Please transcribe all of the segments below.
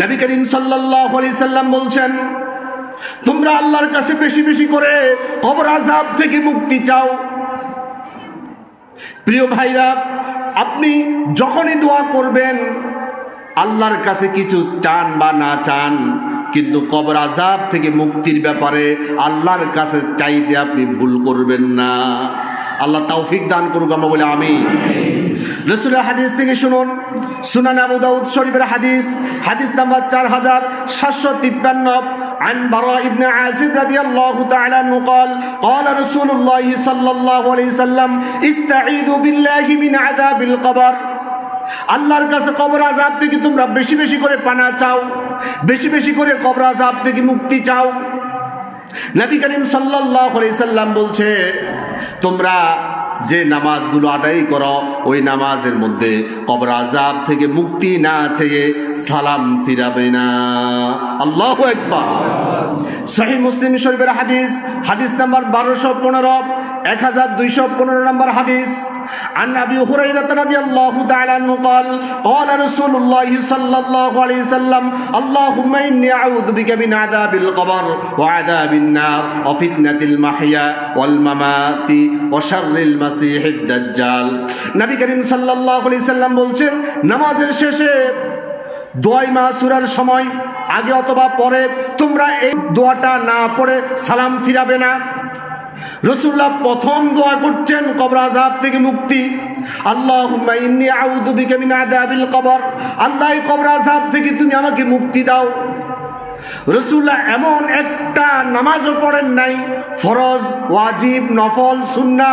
নবী করিম আলাইহি সাল্লাম বলছেন, তোমরা আল্লাহর কাছে বেশি বেশি করে কবর আজাব থেকে মুক্তি চাও। প্রিয় ভাইরা, আপনি যখনই দোয়া করবেন, আল্লাহর কাছে কিছু চান বা না চান, কিন্তু কবর আজাব থেকে মুক্তির ব্যাপারে আল্লাহর কাছে চাইতে আপনি ভুল করবেন না। আল্লাহ তৌফিক দান করুক আমরা বলে আমি রসুলের হাদিস থেকে শুনুন সুনান আবু দাউদ শরীফের হাদিস হাদিস নাম্বার চার হাজার সাতশো তিপ্পান্ন عن براء بن عازب رضي الله تعالى عنه قال قال رسول الله صلى الله عليه وسلم استعيذوا بالله من عذاب القبر আল্লাহর কাছে কবর আজাব থেকে তোমরা বেশি বেশি করে পানা চাও বেশি বেশি করে কবর আজাব থেকে মুক্তি চাও নবী করিম সাল্লাম বলছে, তোমরা যে নামাজগুলো আদায় করো, ওই নামাজের মধ্যে কবর আজাব থেকে মুক্তি না চেয়ে সালাম ফিরাবে না। আল্লাহ একবার সহি মুসলিম শরীফের হাদিস হাদিস নাম্বার বারোশো পনেরো এক হাজার দুইশো পনেরো নম্বর হাদিস عن ابي هريره رضي الله تعالى عنه قال قال رسول الله صلى الله عليه وسلم اللهم اني اعوذ بك من عذاب القبر وعذاب النار وفتنه المحيا والممات وشر المسيح الدجال নবী করিম সাল্লাল্লাহু আলাইহি সাল্লাম বলছেন নামাজের শেষে দোয়াই মাসুরার সময় আগে অথবা পরে তোমরা এই দোয়াটা না পড়ে সালাম ফিরাবে না রসুল্লাহ প্রথম দোয়া করছেন কবর আজাব থেকে মুক্তি। আল্লাহ ইন্নি আউযু বিকা মিন আযাবিল কবর। আল্লাহ কবর আজাব থেকে তুমি আমাকে মুক্তি দাও। রসুল্লাহ এমন একটা নামাজও পড়েন নাই। ফরজ, ওয়াজিব, নফল সুন্না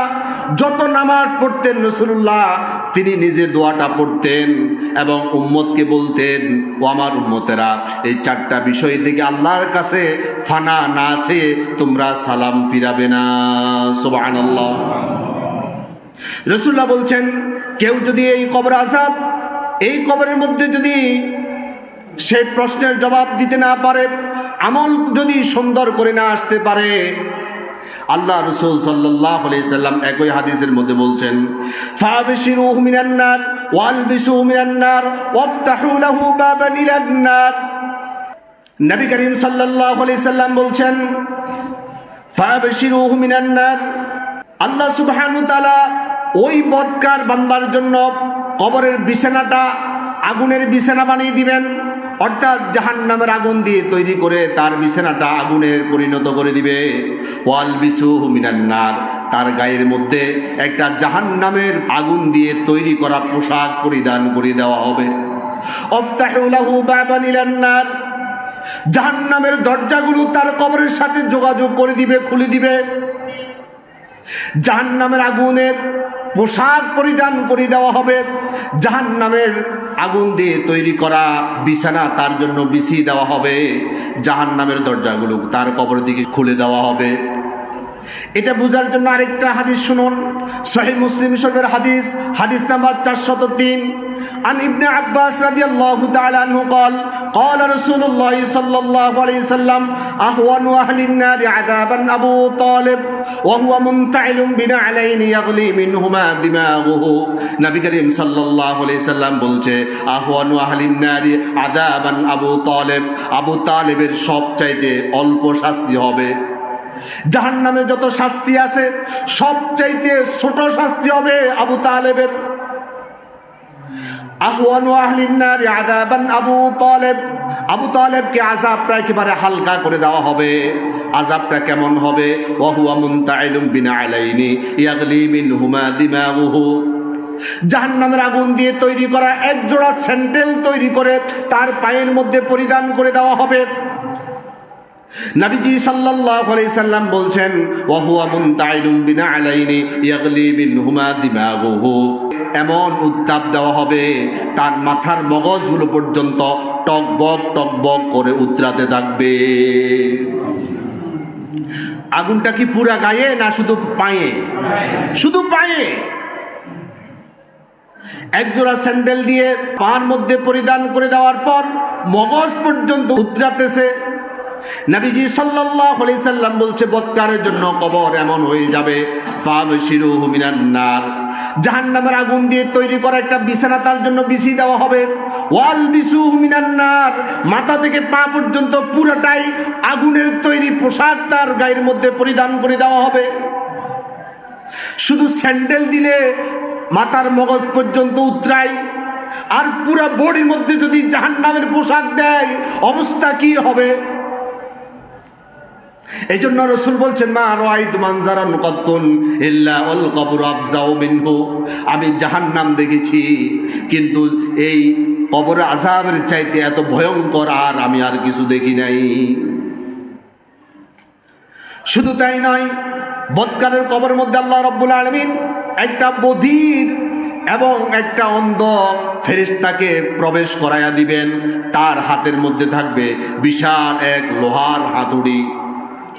যত নামাজ পড়তেন রসুল্লাহ, তিনি নিজে দোয়াটা পড়তেন এবং উম্মতকে বলতেন, ও আমার উম্মতেরা, এই চারটা বিষয় থেকে আল্লাহর কাছে ফানা না আছে তোমরা সালাম ফিরাবে না। আল্লাহ রসুল্লাহ বলছেন, কেউ যদি এই কবর আজাব এই কবরের মধ্যে যদি সেই প্রশ্নের জবাব দিতে না পারে, আমল যদি সুন্দর করে না আসতে পারে আল্লাহ রসুল সাল্লাহ সাল্লাম একই হাদিসের মধ্যে বলছেন, ফাবিশিরুহু মিনান নার, ওয়ালবিসুহু মিনান নার, ওয়াফতাহু লাহু বাবান ইলান নার। নবী করিম সাল্লাম বলছেন, ফাবিশিরুহু মিনান আল্লাহ সুবহানাহু ওই বদকার বান্দার জন্য কবরের বিছানাটা আগুনের বিছানা বানিয়ে দিবেন। অর্থাৎ জাহান নামের আগুন দিয়ে তৈরি করে তার বিছানাটা আগুনের পরিণত করে দিবে। ওয়াল বিসু মিনান্নার তার গায়ের মধ্যে একটা জাহান নামের আগুন দিয়ে তৈরি করা পোশাক পরিধান করে দেওয়া হবে। জাহান নামের দরজাগুলো তার কবরের সাথে যোগাযোগ করে দিবে, খুলে দিবে। জাহান নামের আগুনের পোশাক পরিধান করে দেওয়া হবে। জাহান নামের আগুন দিয়ে তৈরি করা বিছানা তার জন্য বিছিয়ে দেওয়া হবে। জাহান নামের দরজাগুলো তার কবর দিকে খুলে দেওয়া হবে। এটা বোঝার জন্য আরেকটা হাদিস শুনুন সহি মুসলিম শরীফের হাদিস হাদিস নাম্বার চারশত তিন عن ابن عباس رضي الله تعالى عنه قال قال رسول الله صلى الله عليه وسلم أهون أهل النار عذابا أبو طالب وهو منتعل بنعلين يغلي منهما دماغه নবী করিম সাল্লাল্লাহু আলাইহি সাল্লাম বলছে আহওয়ানু আহলিন নারি আযাবান আবু তালেব আবু তালেবের সবচাইতে অল্প শাস্তি হবে জাহান নামে যত শাস্তি আছে, সবচাইতে ছোট শাস্তি হবে আবু তালেবের। আবু তালেব। একেবারে হালকা করে দেওয়া হবে। কেমন হবে? বিনা আলাইনি জাহান্নামের আগুন দিয়ে তৈরি করা এক জোড়া স্যান্ডেল তৈরি করে তার পায়ের মধ্যে পরিধান করে দেওয়া হবে। নবীজি সাল্লাল্লাহু আলাইহি সাল্লাম বলছেন ওয়া হুয়া মুনতাইলুম বিনা আলাইনি ইয়াগলি মিনহুমা দিমাগুহু। এমন উত্তাপ দেওয়া হবে, তার মাথার মগজগুলো পর্যন্ত টকবক টকবক করে উতরাতে থাকবে। আগুনটা কি পুরা গায়ে না শুধু পায়ে? শুধু পায়ে। একজোড়া স্যান্ডেল দিয়ে পার মধ্যে পরিধান করে দেওয়ার পর মগজ পর্যন্ত উতরাতেছে। নবীজি সাল্লাল্লাহু আলাইহি সাল্লাম বলছে বৎকারের জন্য কবর এমন হয়ে যাবে। ফাবশিরুহু মিনান নার। জাহান নামের আগুন দিয়ে তৈরি করা একটা বিছানা, তার জন্য বিছিয়ে দেওয়া হবে। ওয়াল বিসু মিনান্নার মাথা থেকে পা পর্যন্ত পুরোটাই আগুনের তৈরি পোশাক তার গায়ের মধ্যে পরিধান করে দেওয়া হবে। শুধু স্যান্ডেল দিলে মাথার মগজ পর্যন্ত উতরায়। আর পুরো বডির মধ্যে যদি জাহান্নামের পোশাক দেয়, অবস্থা কি হবে? এই জন্য রসুল বলছেন, মা রাইত মানজারান কতন ইল্লা অল কবর আফজাও মিনহু। আমি জাহান্নাম দেখেছি, কিন্তু এই কবর আজাবের চাইতে এত ভয়ঙ্কর আর আমি আর কিছু দেখি নাই। শুধু তাই নয়, বৎকারের কবর মধ্যে আল্লাহ রব্বুল আলমিন একটা বধির এবং একটা অন্ধ ফেরিস্তাকে প্রবেশ করাইয়া দিবেন। তার হাতের মধ্যে থাকবে বিশাল এক লোহার হাতুড়ি।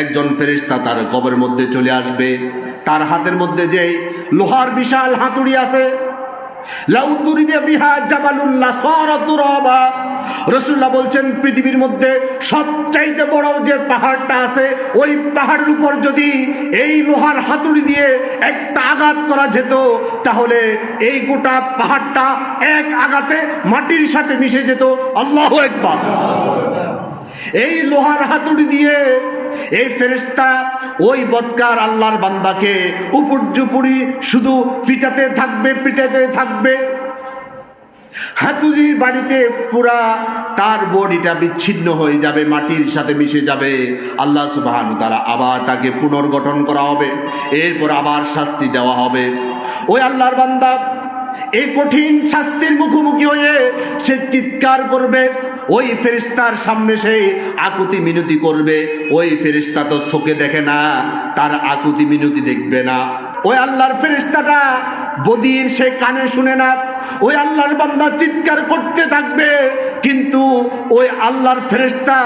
একজন ফেরেশতা তার কবরের মধ্যে চলে আসবে। তার হাতের মধ্যে যে লোহার বিশাল হাতুড়ি আছে রসুল্লাহ বলছেন, পৃথিবীর মধ্যে সবচাইতে বড় যে পাহাড়টা আছে, ওই পাহাড়ের উপর যদি এই লোহার হাতুড়ি দিয়ে একটা আঘাত করা যেত, তাহলে এই গোটা পাহাড়টা এক আঘাতে মাটির সাথে মিশে যেত। আল্লাহ একবার এই লোহার হাতুড়ি দিয়ে এই ফেরেস্তা ওই বদকার আল্লাহর বান্দাকে উপর্যুপুরি শুধু পিটাতে থাকবে পিটাতে থাকবে। হাতুড়ির বাড়িতে পুরা তার বডিটা বিচ্ছিন্ন হয়ে যাবে, মাটির সাথে মিশে যাবে। আল্লাহ সুবাহান তারা আবার তাকে পুনর্গঠন করা হবে, এরপর আবার শাস্তি দেওয়া হবে। ওই আল্লাহর বান্দা এই কঠিন শাস্তির মুখোমুখি হয়ে সে চিৎকার করবে। ওই ফেরিস্তার সামনে সে আকুতি মিনতি করবে। ওই ফেরিস্তা তো চোখে দেখে না, তার আকুতি মিনতি দেখবে না। ওই আল্লাহর ফেরিস্তাটা বদির সে কানে শুনে না। ওই আল্লাহর বান্দা চিৎকার করতে থাকবে, কিন্তু ওই আল্লাহর ফেরিস্তা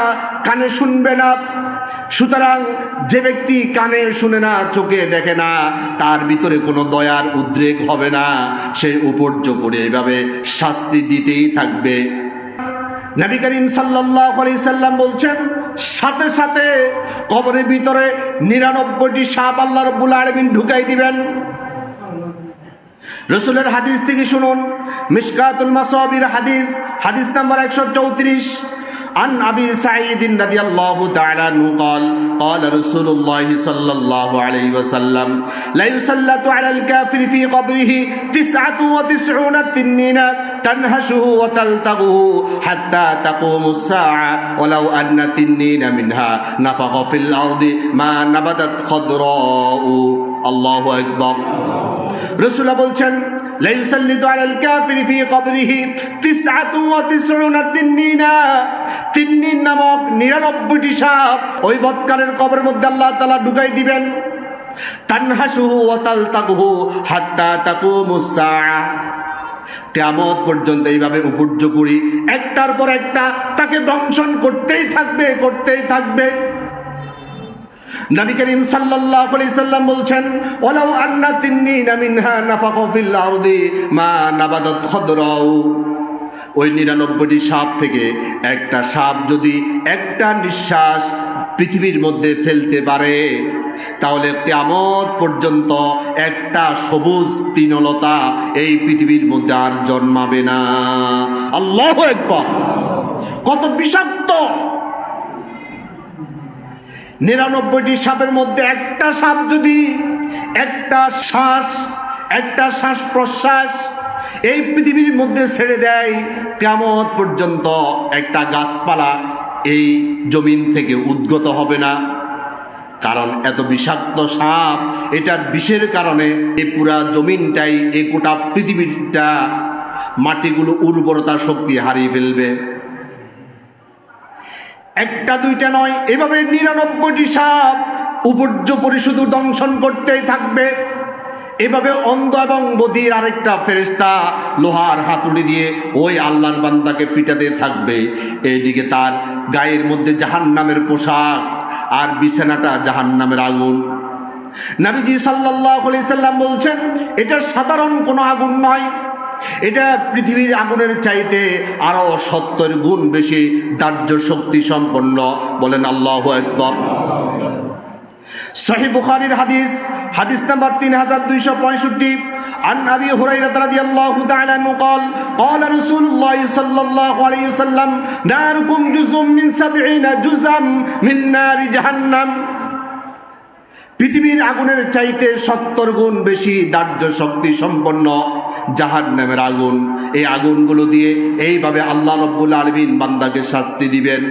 কানে শুনবে না। সুতরাং যে ব্যক্তি কানে শুনে না, চোখে দেখে না, তার ভিতরে কোনো দয়ার উদ্রেক হবে না। সে উপর্য করে এভাবে শাস্তি দিতেই থাকবে। নবী করিম আলাইহি সাল্লাম বলছেন, সাথে সাথে কবরের ভিতরে নিরানব্বইটি সাপ আল্লাহ রব্বুল আলমিন ঢুকাই দিবেন। রসুলের হাদিস থেকে শুনুন মিশকাতুল মাসাবির হাদিস হাদিস নাম্বার একশো চৌত্রিশ। عن أبي سعيد رضي الله تعالى عنه قال قال رسول الله صلى الله عليه وسلم لا يسلط على الكافر في قبره تسعة وتسعون تنين تنهشه وتلتغه حتى تقوم الساعة ولو أن تنين منها نفخ في الأرض ما نبتت خضراء الله أكبر রসুল্লাহ বলছেন লাইসাল্লিতু আলাল কাফিরি ফি কবরিহি তিসআতু ওয়া তিসউনা তিন্নিনা তিন্নিন নামক 99টি সাপ ওই বৎকারের কবরের মধ্যে আল্লাহ তাআলা ঢুকাই দিবেন। তানহাসুহু ওয়া তালতাকুহু হাত্তা তাকুমুস সাআ। কেমত পর্যন্ত এইভাবে উপর্য করি একটার পর একটা তাকে দংশন করতেই থাকবে করতেই থাকবে। নবী করিম সাল্লাল্লাহু আলাইহি সাল্লাম বলছেন ওয়ালাউ আন্না তিন্নিনা মিনহা নাফাকু ফিল আরদি মা নাবাদাত খদরাউ ওই নিরানব্বইটি সাপ থেকে একটা সাপ যদি একটা নিঃশ্বাস পৃথিবীর মধ্যে ফেলতে পারে, তাহলে কেমত পর্যন্ত একটা সবুজ তৃণলতা এই পৃথিবীর মধ্যে আর জন্মাবে না। আল্লাহ একবার কত বিষাক্ত! নিরানব্বইটি সাপের মধ্যে একটা সাপ যদি, একটা শ্বাস একটা শ্বাস প্রশ্বাস এই পৃথিবীর মধ্যে ছেড়ে দেয় কেমন পর্যন্ত একটা গাছপালা এই জমিন থেকে উদ্গত হবে না। কারণ এত বিষাক্ত সাপ, এটার বিষের কারণে এই পুরা জমিনটাই এই গোটা পৃথিবীটা মাটিগুলো উর্বরতা শক্তি হারিয়ে ফেলবে। একটা, দুইটা নয়, এভাবে নিরানব্বইটি সাপ উপর্য পরিশুধু দংশন করতেই থাকবে। এভাবে অন্ধ এবং বদির আরেকটা ফেরেস্তা লোহার হাতুড়ি দিয়ে ওই আল্লাহর বান্দাকে ফিটাতে থাকবে। এইদিকে তার গায়ের মধ্যে জাহান নামের পোশাক আর বিছানাটা জাহান নামের আগুন। নাবিজি সাল্লাহ সাল্লাম বলছেন, এটা সাধারণ কোনো আগুন নয় এটা পৃথিবীর আগুনের চাইতে আরো সত্তর গুণ বেশি দাহ্য শক্তি সম্পন্ন বলেন আল্লাহ একদম সহি বুখারীর হাদিস হাদিস নাম্বার তিন হাজার দুইশো পঁয়ষট্টি عن ابي هريره رضي الله تعالى عنه قال قال رسول الله صلى الله عليه وسلم ناركم جزء من سبعين جزءا من نار جهنم পৃথিবীর আগুনের চাইতে সত্তর গুণ বেশি দাহ্য শক্তি সম্পন্ন জাহান নামের আগুন। এই আগুনগুলো দিয়ে এইভাবে আল্লাহ রব্বুল আলমিন বান্দাকে শাস্তি দিবেন।